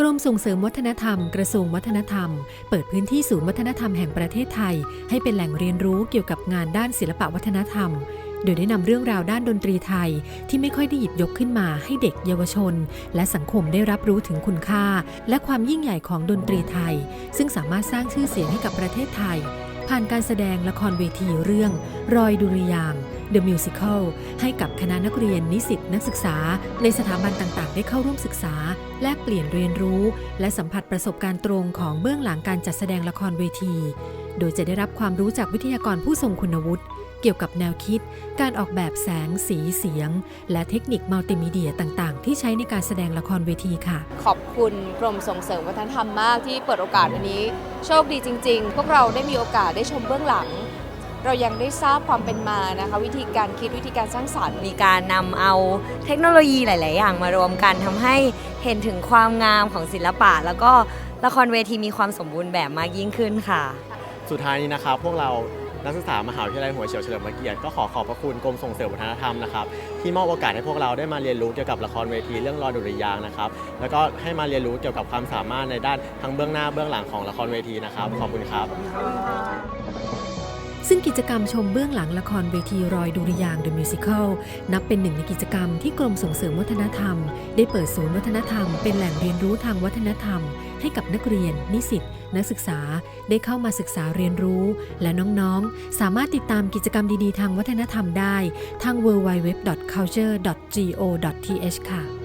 กรมส่งเสริมวัฒนธรรม กระทรวงวัฒนธรรม เปิดพื้นที่ศูนย์วัฒนธรรมแห่งประเทศไทย ให้เป็นแหล่งเรียนรู้เกี่ยวกับงานด้านศิลปวัฒนธรรม โดยได้นำเรื่องราวด้านดนตรีไทย ที่ไม่ค่อยได้หยิบยกขึ้นมาให้เด็กเยาวชน และสังคมได้รับรู้ถึงคุณค่า และความยิ่งใหญ่ของดนตรีไทย ซึ่งสามารถสร้างชื่อเสียงให้กับประเทศไทย ผ่านการแสดงละครเวทีเรื่อง รอยดุริยาง The Musical ให้กับคณะนักเรียนนิสิตนักศึกษา ในสถาบันต่างๆ ได้เข้าร่วมศึกษา แลกเปลี่ยนเรียนรู้ และสัมผัสประสบการณ์ตรงของเบื้องหลังการจัดแสดงละครเวที โดยจะได้รับความรู้จากวิทยากรผู้ทรงคุณวุฒิเกี่ยวกับแนวคิด การออกแบบแสงสีเสียง และเทคนิคมัลติมีเดียต่างๆ ที่ใช้ในการแสดงละครเวทีค่ะ ขอบคุณกรมส่งเสริมวัฒนธรรมมากที่เปิดโอกาสวันนี้ โชคดีจริง ๆ พวกเราได้มีโอกาสได้ชมเบื้องหลัง เรายังได้ทราบความเป็นมานะคะ วิธีการคิดวิธีการสร้างสรรค์มีการนำเอาเทคโนโลยีหลาย ๆ อย่างมารวมกันทำให้เห็นถึงความงามของศิลปะ แล้วก็ละครเวทีมีความสมบูรณ์แบบมากยิ่งขึ้นค่ะ สุดท้ายนี้นะครับ พวกเรานักศึกษามหาวิทยาลัยหัวเฉียวเฉลิมพระเกียรติก็ขอขอบพระคุณกรมส่งเสริมวัฒนธรรมนะครับที่มอบโอกาสให้พวกเราได้มาเรียนรู้เกี่ยวกับละครเวทีเรื่องรอดุริยางค์นะครับแล้วก็ให้มาเรียนรู้เกี่ยวกับความสามารถในด้านทั้งเบื้องหน้าเบื้องหลังของละครเวทีนะครับขอบคุณครับ ซึ่งกิจกรรมชมเบื้องหลังละครเวทีรอยดุริยาง The Musical นับเป็นหนึ่งในกิจกรรมที่กรมส่งเสริมวัฒนธรรม ได้เปิดศูนย์วัฒนธรรม เป็นแหล่งเรียนรู้ทางวัฒนธรรม ให้กับนักเรียน นิสิตนักศึกษาได้เข้ามาศึกษาเรียนรู้ และน้องๆ สามารถติดตามกิจกรรมดีๆ ทางวัฒนธรรมได้ ทาง www.culture.go.th ค่ะ